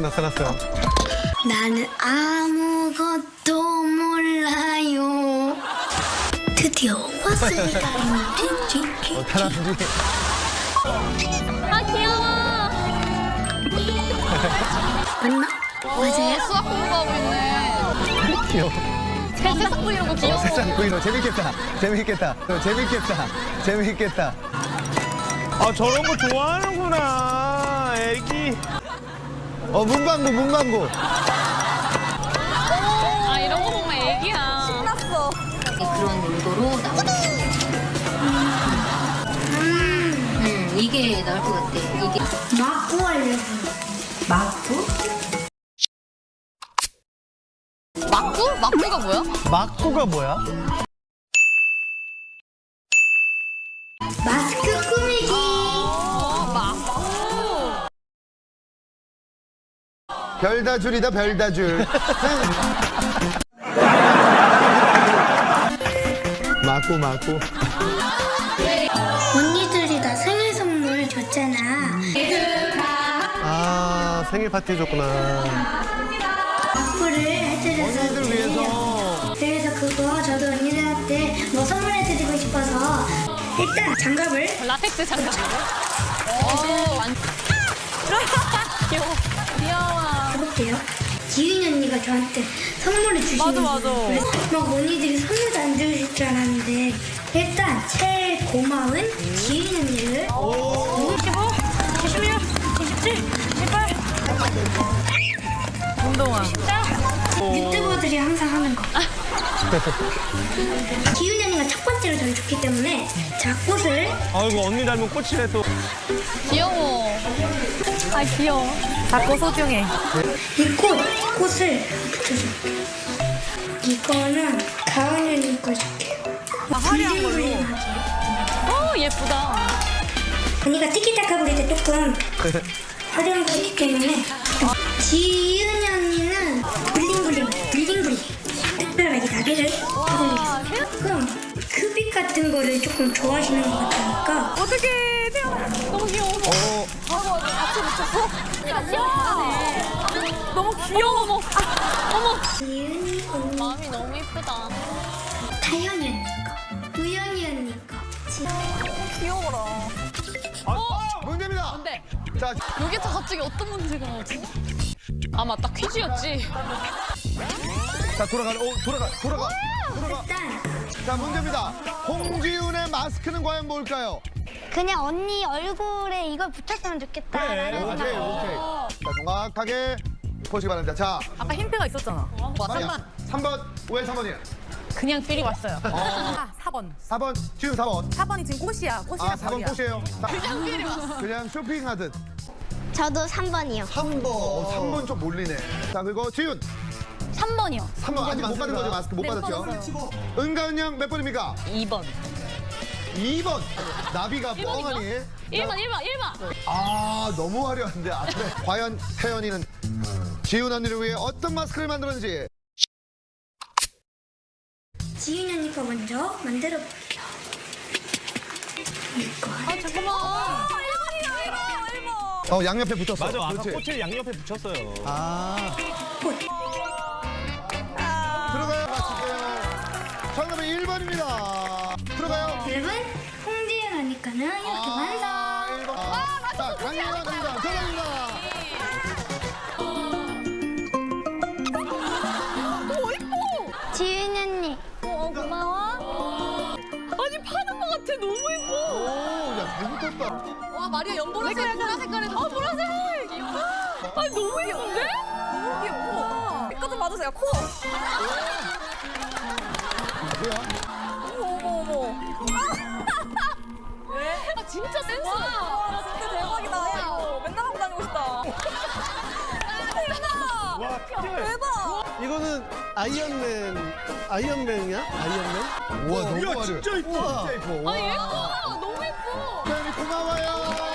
나타났어요. 나는 아무것도 몰라요. 드디어 왔습니다. 어, 다람쥐. 아 귀여워. 맞나? 맞아요? 수학 공부하고 있네. 귀여워. 세상 거 어, 귀여워. 세상 구이로 재밌겠다. 재밌겠다. 어, 재밌겠다. 재밌겠다. 아 저런 거 좋아하는구나 애기 어, 문방구, 문방구. 아 이런 거 보면 애기야. 신났어. 그런 용도로 나오는 음, 이게 나을 것 같아. 이게 맞고 하려고. 맞고? 막구? 막구가 뭐야? 막구가 뭐야? 별다 줄이다, 별다줄. 막구, 막구. 언니들이 나 생일 선물 줬잖아. 아, 생일 파티 해줬구나. 마크를 해드려서. 언니들 위해서. 그래서 그거 저도 언니들한테 뭐 선물해드리고 싶어서 일단 장갑을 라텍스 장갑. 오 완. 귀여워. 귀여워. 해볼게요. 지윤 언니가 저한테 선물을 주시는 맞아, 맞아. 막 언니들이 선물도 안 주실 줄 알았는데 일단 제일 고마운 지윤 언니를 25, 26, 27, 28 운동화. 유튜버들이 항상 하는 거. 지윤 언니가 첫 번째로 저를 줬기 때문에 자 꽃을 아이고 언니 닮은 꽃이네 또. 귀여워. 아 귀여워. 작고 소중해. 이 꽃, 꽃을 붙여줄게요 이거는 가은 언니 거 줄게요 화려한 걸로. 어 예쁘다. 언니가 티키타카 부릴 때 조금 화려한 거 있기 때문에 지은이 언니는 블링블링 블링블링 특별하게 나비를 해드리겠습니다 그럼 큐빅 같은 거를 조금 좋아하시는 것 같으니까 어떻게? 너무 귀여워. 어, 어머 같이 붙였어? 귀여워. 너무 귀여워. 어머. 어머. 마음이 너무 예쁘다. 다현이 언니 거 우연이 언니 거 지- 귀여워라. 아, 문제입니다. 근데 자, 여기서 갑자기 어떤 문제가 나오지? 아 맞다 퀴즈였지. 자, 돌아가. 오, 돌아가. 돌아가. 돌아가. 일단 자, 문제입니다. 홍지훈의 마스크는 과연 뭘까요? 그냥 언니 얼굴에 이걸 붙였으면 좋겠다라는 오케이, 오케이. 자, 정확하게 보시기 바랍니다. 자, 아까 힌트가 있었잖아. 마리아. 3번. 왜 3번이에요? 그냥 삘이 왔어요. 아, 4번. 4번. 지금 4번. 4번이 지금 꽃이야. 꽃이야. 아, 4번 꽃이에요. 그냥 필이 그냥 쇼핑하듯. 저도 3번이요 3번. 어, 3번 좀 몰리네. 자, 그리고 지훈. 3번이요. 3번 아직 못 받은 거죠? 마스크 못 받았죠? 은가은 양 몇 번입니까? 2번. 2번. 나비가 뻥하니. 1번 1번 1번. 아, 너무 화려한데 앞에. 과연 태연이는 지훈 언니를 위해 어떤 마스크를 만들었는지. 지윤 언니 거 먼저 만들어 볼게요 이거 아 잠깐만. 1번이야 1번 1번. 어, 양옆에 붙었어. 맞아 아까 그렇지. 꽃을 양옆에 붙였어요 아. 꽃 들어가요. 맞출게요. 정답은 1번입니다. 들어가요. 여러분 홍지윤 언니 거는 이렇게 완성 아, 1번. 자, 강민아 등장. 들어갑니다. 지윤 언니 어 고마워. 아니 파는 것 같아 너무 예뻐. 오, 야, 잘 붙었다. 와 마리아 연보라색 보라 색깔에 아 보라색. 아 너무 예쁜데? 너무 귀여워. 이거 좀 봐주세요 코. 어머 센스. 와 진짜 대박이다. 이거 맨날 하고 다니고 싶다. 대박. 와 대박. 이거는 아이언맨 아이언맨이야? 아이언맨? 우와, 너무 야. 진짜 이뻐 진짜 이뻐. 아 예뻐. 너무 예뻐. 고마워요.